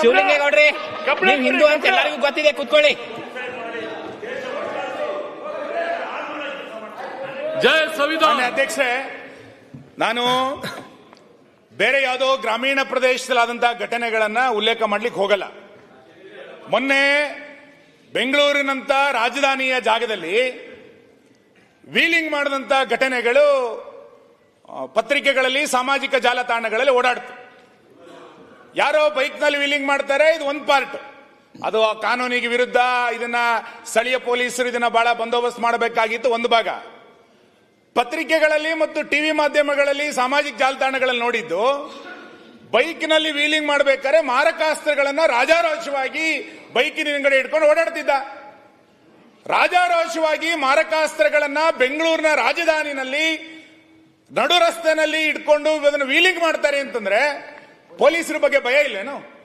ಶಿವಲಿಂಗೇಗೌಡ್ರಿ ನೀವು ಹಿಂದೂ ಅಂತ ಎಲ್ಲರಿಗೂ ಗೊತ್ತಿದೆ ಕೂತ್ಕೊಳ್ಳಿ. ಜಯ ಸಂವಿಧಾನ ಅಧ್ಯಕ್ಷೆ ನಾನು ಬೇರೆ ಯಾವುದೋ ಗ್ರಾಮೀಣ ಪ್ರದೇಶದಲ್ಲಾದಂತಹ ಘಟನೆಗಳನ್ನ ಉಲ್ಲೇಖ ಮಾಡ್ಲಿಕ್ಕೆ ಹೋಗಲ್ಲ. ಮೊನ್ನೆ ಬೆಂಗಳೂರಿನಂತ ರಾಜಧಾನಿಯ ಜಾಗದಲ್ಲಿ ವೀಲಿಂಗ್ ಮಾಡಿದಂತ ಘಟನೆಗಳು ಪತ್ರಿಕೆಗಳಲ್ಲಿ ಸಾಮಾಜಿಕ ಜಾಲತಾಣಗಳಲ್ಲಿ ಓಡಾಡ್ತು. ಯಾರೋ ಬೈಕ್ನಲ್ಲಿ ವೀಲಿಂಗ್ ಮಾಡ್ತಾರೆ, ಇದು ಒಂದು ಪಾರ್ಟ್. ಅದು ಕಾನೂನಿಗೆ ವಿರುದ್ಧ ಇದನ್ನ ಸ್ಥಳೀಯ ಪೊಲೀಸರು ಇದನ್ನ ಬಹಳ ಬಂದೋಬಸ್ತ್ ಮಾಡಬೇಕಾಗಿತ್ತು ಒಂದು ಭಾಗ. ಪತ್ರಿಕೆಗಳಲ್ಲಿ ಮತ್ತು ಟಿವಿ ಮಾಧ್ಯಮಗಳಲ್ಲಿ ಸಾಮಾಜಿಕ ಜಾಲತಾಣಗಳಲ್ಲಿ ನೋಡಿದ್ದು, ಬೈಕ್ನಲ್ಲಿ ವೀಲಿಂಗ್ ಮಾಡಬೇಕಾದ್ರೆ ಮಾರಕಾಸ್ತ್ರಗಳನ್ನ ರಾಜಾರೋಷವಾಗಿ ಬೈಕಿನ ಹಿಂಗಡೆ ಇಟ್ಕೊಂಡು ಓಡಾಡ್ತಿದ್ದ. ರಾಜಾರೋಷವಾಗಿ ಮಾರಕಾಸ್ತ್ರಗಳನ್ನ ಬೆಂಗಳೂರಿನ ರಾಜಧಾನಿನಲ್ಲಿ, ನಡು ರಸ್ತೆನಲ್ಲಿ ಇಟ್ಕೊಂಡು ಅದನ್ನು ವೀಲಿಂಗ್ ಮಾಡ್ತಾರೆ ಅಂತಂದ್ರೆ ಪೊಲೀಸರ ಬಗ್ಗೆ ಭಯ ಇಲ್ಲೇನು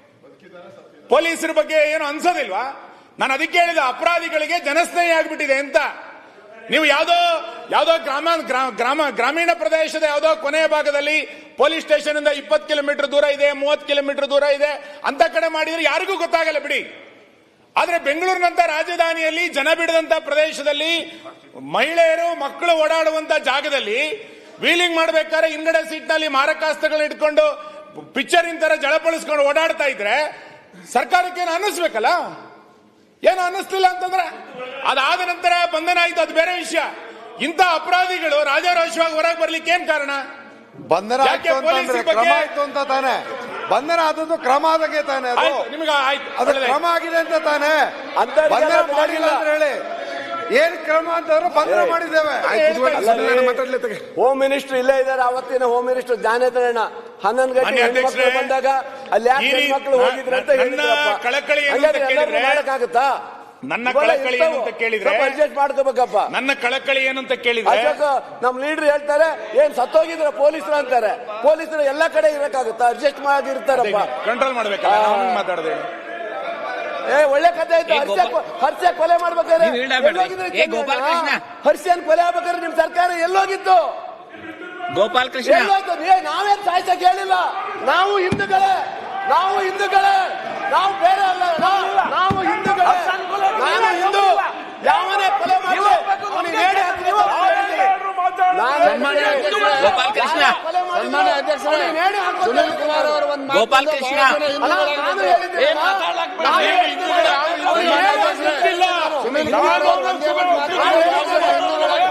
ಪೊಲೀಸರ ಬಗ್ಗೆ ಏನು ಅನ್ಸೋದಿಲ್ವಾ? ನಾನು ಅದಕ್ಕೆ ಹೇಳಿದ ಅಪರಾಧಿಗಳಿಗೆ ಜನಸ್ನೇಹಿ ಆಗ್ಬಿಟ್ಟಿದೆ ಅಂತ. ನೀವು ಯಾವುದೋ ಯಾವುದೋ ಗ್ರಾಮ, ಗ್ರಾ- ಗ್ರಾಮ, ಗ್ರಾಮೀಣ ಪ್ರದೇಶದ ಯಾವುದೋ ಕೊನೆಯ ಭಾಗದಲ್ಲಿ ಪೊಲೀಸ್ ಸ್ಟೇಷನ್ ಇಂದ ಇಪ್ಪತ್ತು ಕಿಲೋಮೀಟರ್ ದೂರ ಇದೆ, ಮೂವತ್ತು ಕಿಲೋಮೀಟರ್ ದೂರ ಇದೆ, ಅಂತ ಕಡೆ ಮಾಡಿದ್ರೆ ಯಾರಿಗೂ ಗೊತ್ತಾಗಲ್ಲ ಬಿಡಿ. ಆದ್ರೆ ಬೆಂಗಳೂರಿನಂತ ರಾಜಧಾನಿಯಲ್ಲಿ ಜನ ಬಿಡದಂತ ಪ್ರದೇಶದಲ್ಲಿ ಮಹಿಳೆಯರು, ಮಕ್ಕಳು ಓಡಾಡುವಂತ ಜಾಗದಲ್ಲಿ ವೀಲಿಂಗ್ ಮಾಡ್ಬೇಕಾದ್ರೆ ಹಿಂಗಡೆ ಸೀಟ್ನಲ್ಲಿ ಮಾರಕಾಸ್ತ್ರಗಳನ್ನ ಇಟ್ಕೊಂಡು ಪಿಕ್ಚರ್ ತರ ಜಳಪಳಿಸ್ಕೊಂಡು ಓಡಾಡ್ತಾ ಇದ್ರೆ ಸರ್ಕಾರಕ್ಕೆ ಏನು ಅನ್ನಿಸ್ಬೇಕಲ್ಲ? ಏನು ಅನ್ನಿಸ್ತಿಲ್ಲ ಅಂತಂದ್ರೆ? ಅದಾದ ನಂತರ ಬಂಧನ ಆಯ್ತು ಅದು ಬೇರೆ ವಿಷಯ. ಇಂಥ ಅಪರಾಧಿಗಳು ರಾಜಾರೋಷವಾಗಿ ಹೊರಗೆ ಬರ್ಲಿಕ್ಕೆ ಏನ್ ಕಾರಣ? ಬಂಧನ ಕ್ರಮ ಆಯ್ತು ಅಂತ ತಾನೆ. ಬಂಧನ ಆದದ್ದು ಕ್ರಮ ಆದಾಗೆ ತಾನೆ ಅದು. ನಿಮಗೆ ಕ್ರಮ ಆಗಿದೆ ಅಂತ ತಾನೆ. ಅಂತ ಬಂಧನ ಮಾಡಿಲ್ಲ ಅಂತ ಹೇಳಿ. ಏನ್ ಕ್ರಮ ಅಂತಂದ್ರೆ ಬಂಧನ ಮಾಡಿದ್ದೇವೆ. ಹೋಮ್ ಮಿನಿಸ್ಟರ್ ಇಲ್ಲೇ ಇದ್ದಾರೆ ಅವತ್ತಿನ ಹೋಮ್ ಮಿನಿಸ್ಟರ್ ಜ್ಞಾನೇಂದ್ರಣ್ಣ ಹನ್ನೊಂದು ಗಂಟೆ ಬಂದಾಗ ಅಲ್ಲಿ ಯಾಕೆ ಮಕ್ಕಳು ಹೋಗಿದ್ರು ಅಂತ ಹೇಳಿದ್ರಪ್ಪ? ಮಾಡಕ್ಕಾಗತ್ತಾ? ನನ್ನ ಕಳಕಳಿ ಏನು ಅಂತ ಕೇಳಿದ್ರೆ- ಅಡ್ಜಸ್ಟ್ ಮಾಡ್ಕೋಬೇಕಪ್ಪ. ನನ್ನ ಕಳಕಳಿ ಏನು ಅಂತ ಕೇಳಿದ್ರೆ ಅಶೋಕ್ ನಮ್ ಲೀಡರ್ ಹೇಳ್ತಾರೆ ಏನ್ ಸತ್ತೋಗಿದ್ರ ಪೊಲೀಸರು ಅಂತಾರೆ. ಪೊಲೀಸರು ಎಲ್ಲಾ ಕಡೆ ಇರಕ್ಕಾಗುತ್ತಾ? ಅಡ್ಜಸ್ಟ್ ಮಾಡಿರ್ತಾರಪ್ಪ ಕಂಟ್ರೋಲ್ ಮಾಡ್ಬೇಕಲ್ಲ ಮಾತಾಡದೆ ಏ ಒಳ್ಳೆ ಕಥೆ ಆಯ್ತು. ಹರ್ಷ ಹರ್ಷ ಕೊಲೆ ಮಾಡ್ಬೇಕಾದ್ರೆ. ಹರ್ಷನ್ ಕೊಲೆ ಆಗ್ಬೇಕಾದ್ರೆ ನಿಮ್ ಸರ್ಕಾರ ಎಲ್ಲೋಗಿತ್ತು. ಗೋಪಾಲ್ ಕೃಷ್ಣ. ಎಲ್ಲೋಯ್ತು ಏ ನಾವೇನ್ ಸಾಯ್ಸಕ್ ಹೇಳಿಲ್ಲ ನಾವು ಹಿಂದೂಗಳೇ ನಾವು ಹಿಂದೂಗಳೇ ನಾವು ಬೇರೆ ಅಲ್ಲ ನಾವು- ನಾವು ಹಿಂದೂಗಳೇ. ನಾನು ಹಿಂದೂ ಯಾವನೇ ಕೊಲೆ ಗೋಪಾಲ್ ಕೃಷ್ಣ. ಗೋಪಾಲ್ ಕೃಷ್ಣ.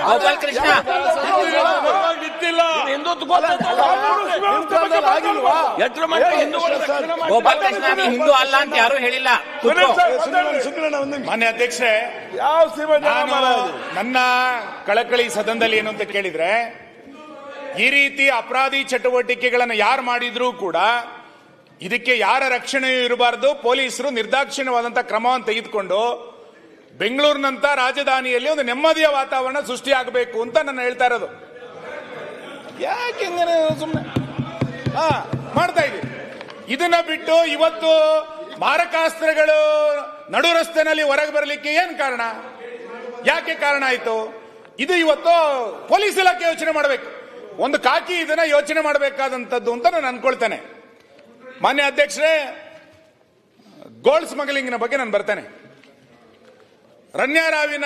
ಗೋಪಾಲ್ ಕೃಷ್ಣ. ಹಿಂದೂ ಅಲ್ಲ ಅಂತ ಯಾರು ಹೇಳಿಲ್ಲ. ಮಾನ್ಯ ಅಧ್ಯಕ್ಷರೇ ಯಾವ ನನ್ನ ಕಳಕಳಿ ಸದನದಲ್ಲಿ ಏನು ಅಂತ ಕೇಳಿದ್ರೆ ಈ ರೀತಿ ಅಪರಾಧಿ ಚಟುವಟಿಕೆಗಳನ್ನು ಯಾರು ಮಾಡಿದ್ರೂ ಕೂಡ ಇದಕ್ಕೆ ಯಾರ ರಕ್ಷಣೆಯೂ ಇರಬಾರದು. ಪೊಲೀಸರು ನಿರ್ದಾಕ್ಷಿಣ್ಯವಾದಂತ ಕ್ರಮವನ್ನು ತೆಗೆದುಕೊಂಡು ಬೆಂಗಳೂರಿನಂತ ರಾಜಧಾನಿಯಲ್ಲಿ ಒಂದು ನೆಮ್ಮದಿಯ ವಾತಾವರಣ ಸೃಷ್ಟಿಯಾಗಬೇಕು ಅಂತ ನಾನು ಹೇಳ್ತಾ ಇರೋದು. ಯಾಕೆ ಸುಮ್ಮನೆ ಹಾ, ಮಾಡ್ತಾ ಇದ್ದೀವಿ ಇದನ್ನ ಬಿಟ್ಟು ಇವತ್ತು ಮಾರಕಾಸ್ತ್ರಗಳು ನಡು ರಸ್ತೆನಲ್ಲಿ ಹೊರಗೆ ಬರಲಿಕ್ಕೆ ಏನ್ ಕಾರಣ? ಯಾಕೆ ಕಾರಣ ಆಯ್ತು? ಇದು ಇವತ್ತು ಪೊಲೀಸ್ ಇಲಾಖೆ ಯೋಚನೆ ಮಾಡಬೇಕು. ಒಂದು ಕಾಕಿ ಇದನ್ನ ಯೋಚನೆ ಮಾಡಬೇಕಾದಂತದ್ದು ಅಂತ ನಾನು ಅನ್ಕೊಳ್ತೇನೆ. ಮಾನ್ಯ ಅಧ್ಯಕ್ಷರೇ, ಗೋಲ್ಡ್ ಸ್ಮಗ್ಲಿಂಗ್ನ ಬಗ್ಗೆ ನಾನು ಬರ್ತೇನೆ. ರಣ್ಯಾರಾವಿನ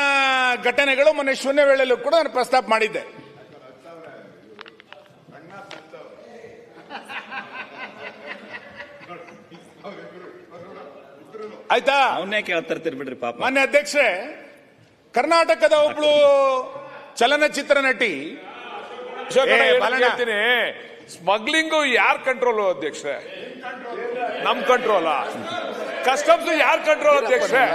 ಘಟನೆಗಳು ಮೊನ್ನೆ ಶೂನ್ಯ ವೇಳೆಯಲ್ಲೂ ಕೂಡ ನಾನು ಪ್ರಸ್ತಾಪ ಮಾಡಿದ್ದೆ. ಆಯ್ತಾ? ಅವನ್ನೇ ಕೇಳ್ತಿರ್ತೀರಿ ಬಿಡ್ರಿ ಪಾಪ. ಮಾನ್ಯ ಅಧ್ಯಕ್ಷರೇ ಕರ್ನಾಟಕದ ಒಬ್ಳು ಚಲನಚಿತ್ರ ನಟಿ. ಏ, ಬಾಲಣ್ಣ. ಸ್ಮಗ್ಲಿಂಗ್ ಯಾರ್ ಕಂಟ್ರೋಲ್ ಅಧ್ಯಕ್ಷ ನಮ್ ಕಂಟ್ರೋಲ್ ಕಸ್ಟಮ್ಸ್ ಯಾರ್ ಕಂಟ್ರೋಲ್ ಅಧ್ಯಕ್ಷ